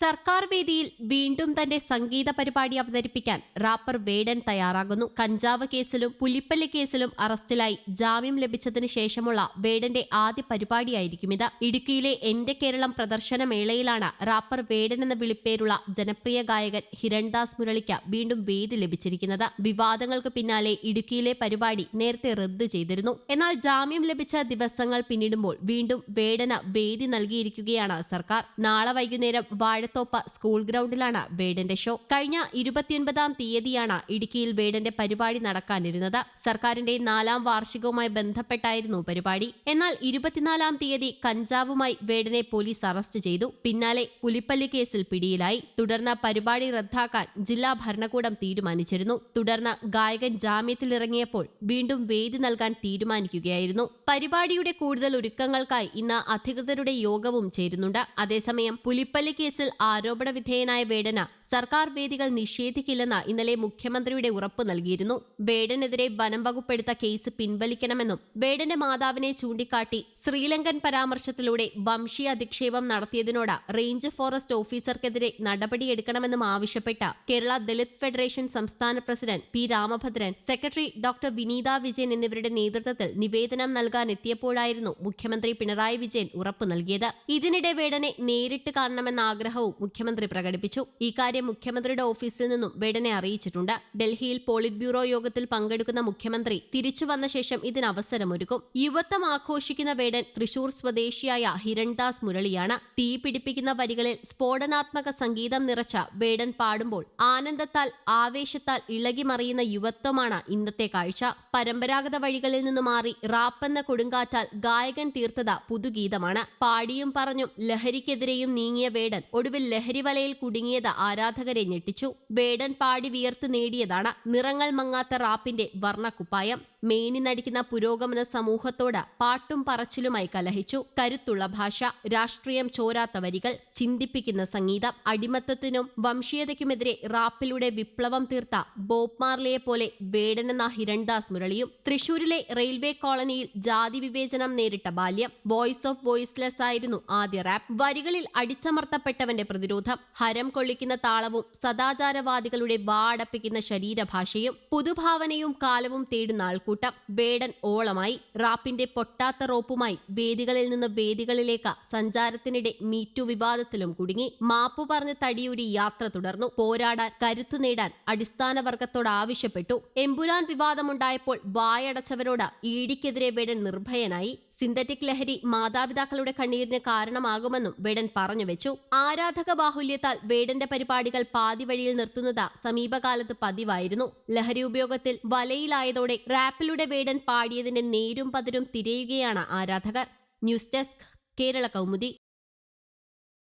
സർക്കാർ വേദിയിൽ വീണ്ടും തന്റെ സംഗീത പരിപാടി അവതരിപ്പിക്കാൻ റാപ്പർ വേഡൻ തയ്യാറാകുന്നു. കഞ്ചാവ് കേസിലും പുലിപ്പല്ല് കേസിലും അറസ്റ്റിലായി ജാമ്യം ലഭിച്ചതിന് ശേഷമുള്ള വേഡന്റെ ആദ്യ പരിപാടിയായിരിക്കും ഇത്. ഇടുക്കിയിലെ എന്റെ കേരളം പ്രദർശന മേളയിലാണ് റാപ്പർ വേഡൻ എന്ന വിളിപ്പേരുള്ള ജനപ്രിയ ഗായകൻ ഹിരൺദാസ് മുരളിക്ക് വീണ്ടും വേദി ലഭിച്ചിരിക്കുന്നത്. വിവാദങ്ങൾക്ക് പിന്നാലെ ഇടുക്കിയിലെ പരിപാടി നേരത്തെ റദ്ദ് ചെയ്തിരുന്നു. എന്നാൽ ജാമ്യം ലഭിച്ച ദിവസങ്ങൾ പിന്നിടുമ്പോൾ വീണ്ടും വേടന് വേദി നൽകിയിരിക്കുകയാണ് സർക്കാർ. നാളെ വൈകുന്നേരം വാഴത്തോപ്പ് സ്കൂൾ ഗ്രൗണ്ടിലാണ് വേടന്റെ ഷോ കഴിഞ്ഞ ഇരുപത്തിയൊൻപതാം തീയതിയാണ് ഇടുക്കിയിൽ വേടന്റെ പരിപാടി നടക്കാനിരുന്നത്. സർക്കാരിന്റെ നാലാം വാർഷികവുമായി ബന്ധപ്പെട്ടായിരുന്നു പരിപാടി. എന്നാൽ ഇരുപത്തിനാലാം തീയതി കഞ്ചാവുമായി വേടനെ പോലീസ് അറസ്റ്റ് ചെയ്തു. പിന്നാലെ പുലിപ്പല്ലി കേസിൽ പിടിയിലായി. തുടർന്ന് പരിപാടി റദ്ദാക്കാൻ ജില്ലാ ഭരണകൂടം തീരുമാനിച്ചിരുന്നു. തുടർന്ന് ഗായകൻ ജാമ്യത്തിലിറങ്ങിയപ്പോൾ വീണ്ടും വേദി നൽകാൻ തീരുമാനിക്കുകയായിരുന്നു. പരിപാടിയുടെ കൂടുതൽ ഒരുക്കങ്ങൾക്കായി ഇന്ന് അധികൃതരുടെ യോഗവും ചേരുന്നുണ്ട്. അതേസമയം പുലിപ്പല്ലി കേസിൽ ആരോപണ വിധേയനായ വേടന സർക്കാർ വേദികൾ നിഷേധിക്കില്ലെന്ന് ഇന്നലെ മുഖ്യമന്ത്രിയുടെ ഉറപ്പ് നൽകിയിരുന്നു. ബേഡനെതിരെ വനം വകുപ്പെടുത്ത കേസ് പിൻവലിക്കണമെന്നും ബേഡന്റെ മാതാവിനെ ചൂണ്ടിക്കാട്ടി ശ്രീലങ്കൻ പരാമർശത്തിലൂടെ വംശീയ അധിക്ഷേപം നടത്തിയതിനോട് റേഞ്ച് ഫോറസ്റ്റ് ഓഫീസർക്കെതിരെ നടപടിയെടുക്കണമെന്നും ആവശ്യപ്പെട്ട കേരള ദളിത് ഫെഡറേഷൻ സംസ്ഥാന president P Ramabhadran secretary doctor Vineetha Vijayan എന്നിവരുടെ നേതൃത്വത്തിൽ നിവേദനം നൽകാനെത്തിയപ്പോഴായിരുന്നു മുഖ്യമന്ത്രി പിണറായി വിജയൻ ഉറപ്പ് നൽകിയത്. ഇതിനിടെ വേടനെ നേരിട്ട് കാണണമെന്ന ആഗ്രഹവും മുഖ്യമന്ത്രി പ്രകടിപ്പിച്ചു. ഇക്കാര്യം മുഖ്യമന്ത്രിയുടെ ഓഫീസിൽ നിന്നും വേടനെ അറിയിച്ചിട്ടുണ്ട്. ഡൽഹിയിൽ പോളിറ്റ് ബ്യൂറോ യോഗത്തിൽ പങ്കെടുക്കുന്ന മുഖ്യമന്ത്രി തിരിച്ചു വന്ന ശേഷം ഇതിന് അവസരമൊരുക്കും. യുവത്വം ആഘോഷിക്കുന്ന വേടൻ തൃശൂർ സ്വദേശിയായ ഹിരൺദാസ് മുരളിയാണ്. തീ പിടിപ്പിക്കുന്ന വരികളിൽ സ്ഫോടനാത്മക സംഗീതം നിറച്ച വേടൻ പാടുമ്പോൾ ആനന്ദത്താൽ ആവേശത്താൽ ഇളകിമറിയുന്ന യുവത്വമാണ് ഇന്നത്തെ കാഴ്ച. പരമ്പരാഗത വഴികളിൽ നിന്ന് മാറി റാപ്പെന്ന കൊടുങ്കാറ്റാൽ ഗായകൻ തീർത്തത പുതുഗീതമാണ്. പാടിയും പറഞ്ഞും ലഹരിക്കെതിരെയും നീങ്ങിയ വേടൻ ഒടുവിൽ ലഹരിവലയിൽ വലയിൽ കുടുങ്ങിയത് ആരാധകരെ ഞെട്ടിച്ചു. ബേഡൻ പാടി വിയർത്ത് നേടിയതാണ് നിറങ്ങൾ മങ്ങാത്ത റാപ്പിന്റെ വർണക്കുപ്പായം. മേനി നടിക്കുന്ന പുരോഗമന സമൂഹത്തോട് പാട്ടും പറച്ചിലുമായി കലഹിച്ചു. കരുത്തുള്ള ഭാഷ രാഷ്ട്രീയം ചോരാത്ത വരികൾ ചിന്തിപ്പിക്കുന്ന സംഗീതം അടിമത്തത്തിനും വംശീയതയ്ക്കുമെതിരെ റാപ്പിലൂടെ വിപ്ലവം തീർത്ത ബോബ് മാർലിയെ പോലെ വേടനെന്ന ഹിരൺദാസ് മുരളിയും തൃശൂരിലെ റെയിൽവേ കോളനിയിൽ ജാതി വിവേചനം നേരിട്ട ബാല്യം വോയിസ് ഓഫ് വോയിസ്ലെസ് ആയിരുന്നു ആദ്യ റാപ്പ്. വരികളിൽ അടിച്ചമർത്തപ്പെട്ടവന്റെ പ്രതിരോധം ഹരം കൊള്ളിക്കുന്ന താളവും സദാചാരവാദികളുടെ വാടപ്പിക്കുന്ന ശരീരഭാഷയും പുതുഭാവനയും കാലവും തേടുന്ന ആൾക്കൂട്ടം വേടൻ ഓളമായി റാപ്പിന്റെ പൊട്ടാത്ത റോപ്പുമായി വേദികളിൽ നിന്ന് വേദികളിലേക്ക് സഞ്ചാരത്തിനിടെ മീറ്റു വിവാദത്തിലും കുടുങ്ങി. മാപ്പു പറഞ്ഞ് തടിയൂരി യാത്ര തുടർന്നു. പോരാടാൻ കരുത്തു നേടാൻ അടിസ്ഥാന വർഗത്തോട് ആവശ്യപ്പെട്ടു. എമ്പുരാൻ വിവാദമുണ്ടായപ്പോൾ വായടച്ചവരോട് ഈടിക്കെതിരെ വേടൻ നിർഭയനായി. സിന്തറ്റിക് ലഹരി മാതാപിതാക്കളുടെ കണ്ണീരിന് കാരണമാകുമെന്നും വേടൻ പറഞ്ഞുവെച്ചു. ആരാധക ബാഹുല്യത്താൽ വേടന്റെ പരിപാടികൾ പാതിവഴിയിൽ നിർത്തുന്നത് സമീപകാലത്ത് പതിവായിരുന്നു. ലഹരി ഉപയോഗത്തിൽ വലയിലായതോടെ റാപ്പിലൂടെ വേടൻ പാടിയതിന്റെ നേരും പതിരും തിരയുകയാണ് ആരാധകർ. News desk Kerala Kaumudi.